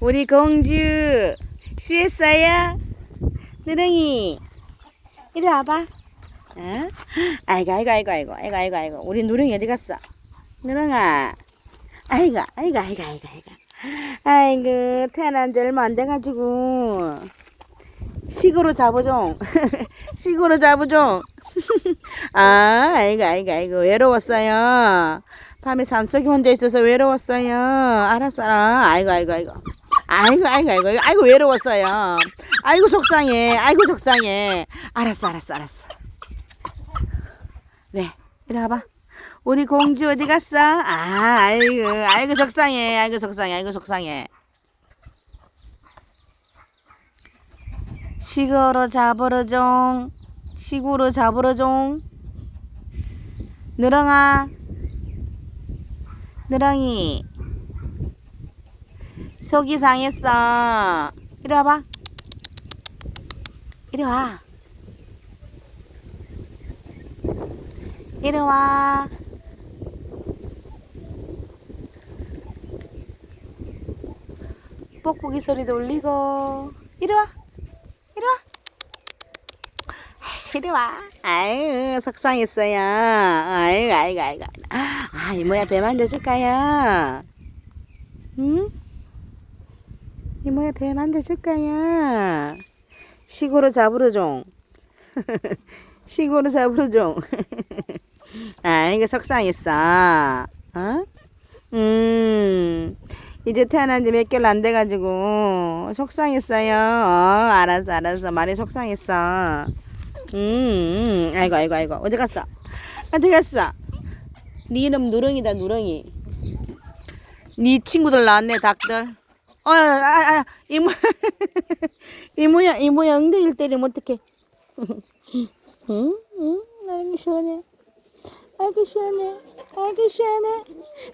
우리 공주 쉬었어요? 누렁이 이리 와봐 어? 아이고 아이고 아이고 아이고 아이고 아이고 아이고 우리 누렁이 어디 갔어? 누렁아 아이고 아이고 아이고 아이고 아이고 아이고 태어난 지 얼마 안 돼가지고 식으로 잡아줘 식으로 잡아줘 아 아이고 아이고 아이고 외로웠어요 밤에 산속에 혼자 있어서 외로웠어요 알았어 아이고 아이고 아이고 아이고 아이고 아이고. 아이고 외로웠어요. 아이고 속상해. 아이고 속상해. 알았어 알았어 알았어. 왜 이리 와봐. 우리 공주 어디 갔어? 아 아이고 아이고 속상해. 아이고 속상해. 아이고 속상해. 시골로 잡으러 종 시골로 잡으러 종 누렁아. 누렁이 속이 상했어. 이리 와봐. 이리 와. 이리 와. 뽁뽁이 소리도 울리고. 이리 와. 이리 와. 이리 와. 아유 속상했어요. 아이고 아이고 아이고. 아 이모야 배 만져줄까요? 응? 이모야 배 만져줄까요? 시골로 잡으러 좀. 시골로 잡으러 좀. 아이고 속상했어. 어? 음 이제 태어난 지 몇 개월 안 돼가지고 속상했어요. 어 알았어 알았어. 많이 속상했어. 음, 음 아이고 아이고 아이고. 어디 갔어? 어디 갔어? 네 이름 누렁이다 누렁이. 네 친구들 나왔네 닭들 어, 아, 아, 이모, 이모야, 이모야, 엉덩이를 때리면 어떡해. 응? 응? 아이고, 시원해. 아이고, 시원해. 아이고, 시원해.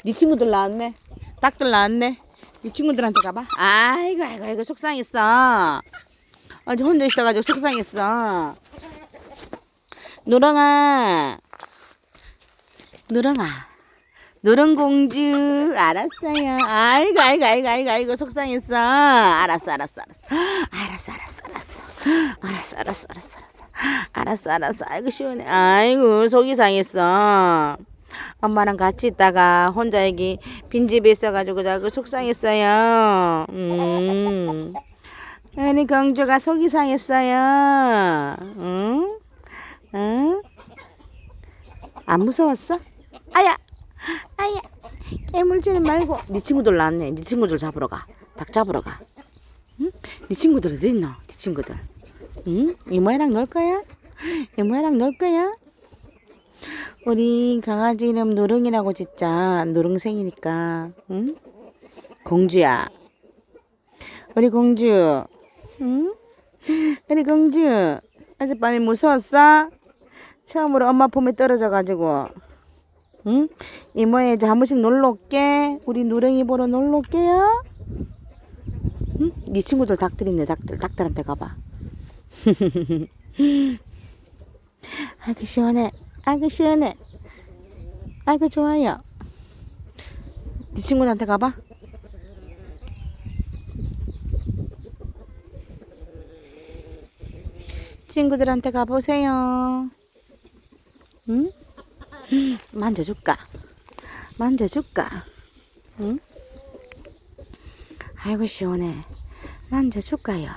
네 친구들 나왔네. 닭들 나왔네. 네 친구들한테 가봐. 아이고, 아이고, 아이고, 속상했어. 어제 혼자 있어가지고 속상했어. 누렁아. 누렁아. 누렁공주 알았어요. 아이고 아이고 아이고 아이고 아이고 속상했어. 알았어 알았어 알았어. 알았어 알았어 알았어. 알았어 알았어 알았어 알았어. 알았어 알았어. 아이고 시원해. 아이고 속이 상했어. 엄마랑 같이 있다가 혼자 여기 빈집에 있어가지고 자꾸 속상했어요. 음. 아니 공주가 속이 상했어요. 응? 응? 안 무서웠어? 깨물지는 말고 네 친구들 나왔네 네 친구들 잡으러 가닭 잡으러 가 응? 네 친구들 어디 있노 네 친구들 응? 이모랑 놀 거야? 이모랑 놀 거야? 우리 강아지 이름 누릉이라고 짓자 누릉생이니까 응? 공주야 우리 공주 응? 우리 공주 어젯밤에 무서웠어? 처음으로 엄마 품에 떨어져 가지고 응? 이모에 이제 한 번씩 놀러 올게. 우리 누렁이 보러 놀러 올게요. 응? 네 친구들 닭들 있네, 닭들. 닭들한테 가봐. 아이고, 시원해. 아이고, 시원해. 아이고, 좋아요. 네 친구들한테 가봐. 친구들한테 가보세요. 응? 만져줄까? 만져줄까? 응? 아이고 시원해. 만져줄까요?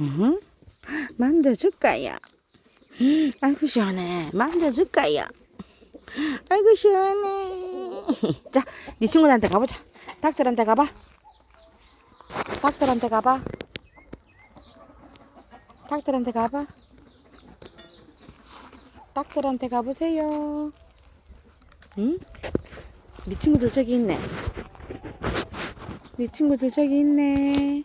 응? 만져줄까요? 아이고 시원해. 만져줄까요? 아이고 시원해. 자, 네 친구들한테 가보자. 닭들한테 가봐. 닭들한테 가봐. 닭들한테 가봐. 닭들한테 가보세요. 응? 네 친구들 저기 있네. 네 친구들 저기 있네.